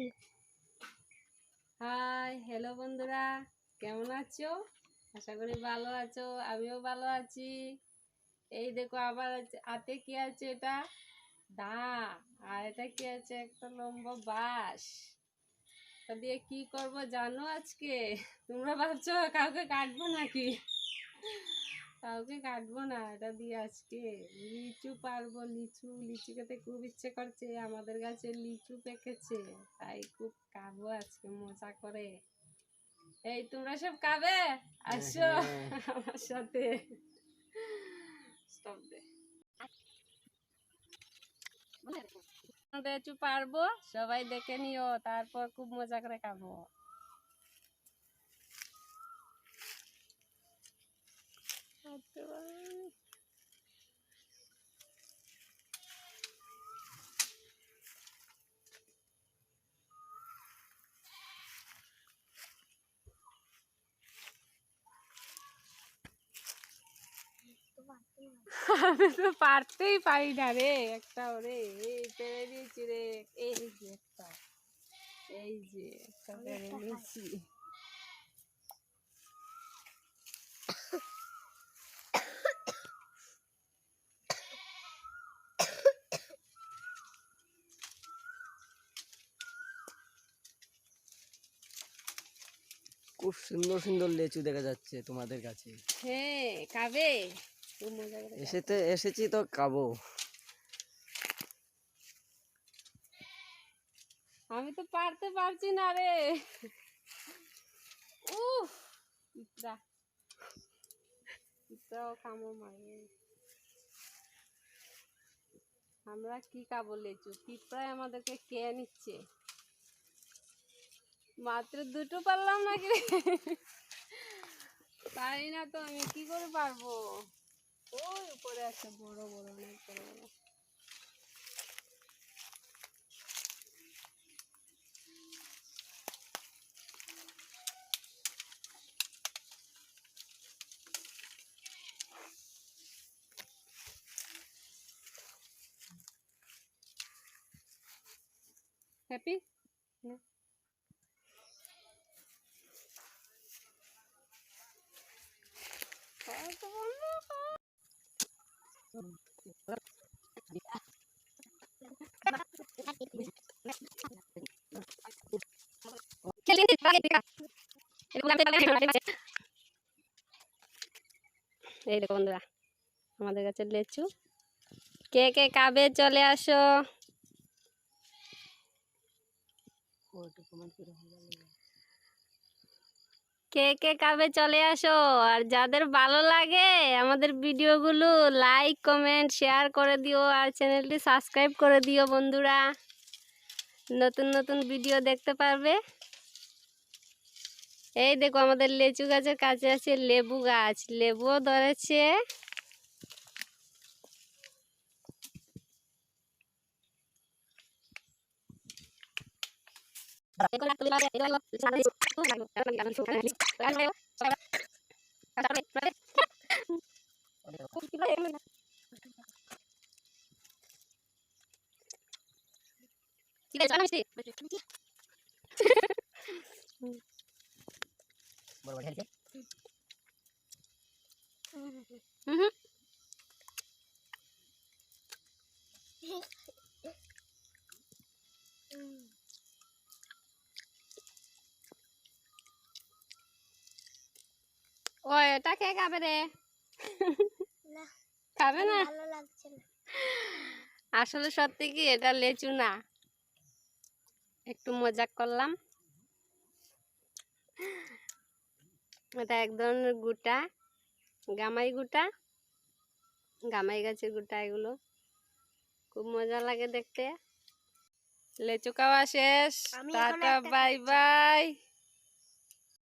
দিচ্ছি hi hello বন্ধুরা। কেমন আছো? আশা করি ভালো আছো, আমিও ভালো আছি। এই দেখো, আবার হাতে কি আছে এটা? দা, আর এটা কি আছে? একটা লম্বা বাঁশ। তা দিয়ে কি করব জানো আজকে? তোমরা ভাবছ কাউকে কাটবো নাকি? কাউকে কাটবো না এটা দিয়ে আজকে। লিচু পারব লিচু লিচু খেতে খুব ইচ্ছে করছে। আমাদের গাছে লিচু পেকেছে তাই খুব খাব আজকে মজা করে। এই তোমরা সব খাবে? আসো আমার সাথে। Stop দে। লিচু পারব সবাই দেখে নিও তারপর খুব মজা করে খাব। আমি তো পারতেই পারি না রে, একটা রে এই পেরে দিয়েছি রে, এই যে একটা, এই যে একটা পেরে নিয়েছি। খুব সুন্দর সুন্দর লেচু দেখা যাচ্ছে তোমাদের কাছে। হ্যাঁ মজা এসেতে এসেছি তো খাব। আমি তো পারতে পারছি না রে। উফ পিঁপড়া পিঁপড়াও কামড় মারে আমরা কি কাবো লেচু? পিঁপড়ায় আমাদেরকে কে নিচ্ছে। মাত্র দুটো পারলাম না কি রে? পারি না তো, আমি কি করে পারব? ওই উপরে আছে বড় বড় অনেক বড় বড়। হ্যাপি? এই দেখো বন্ধুরা আমাদের কাছে লেচু। কে কে কাবে চলে আসো। কে কে কাবে চলে আসো? আর যাদের ভালো লাগে, আমাদের ভিডিওগুলো লাইক কমেন্ট শেয়ার করে দিও আর চ্যানেলটি সাবস্ক্রাইব করে দিও বন্ধুরা। নতুন নতুন ভিডিও দেখতে পারবে? এই দেখো আমাদের লেচু গাছের কাছে আছে লেবু গাছ। লেবুও ধরেছে। Mm-hmm. এটা কে খাবে রে? খাবে না? আসলে সত্যি কি এটা লেচু না। একটু মজাক করলাম। এটা এক ধরনের গুটা গামাই গুটা গামাই গাছের গুটা এগুলো। খুব মজা লাগে দেখতে। লেচু খাওয়া শেষ। Tata bye bye.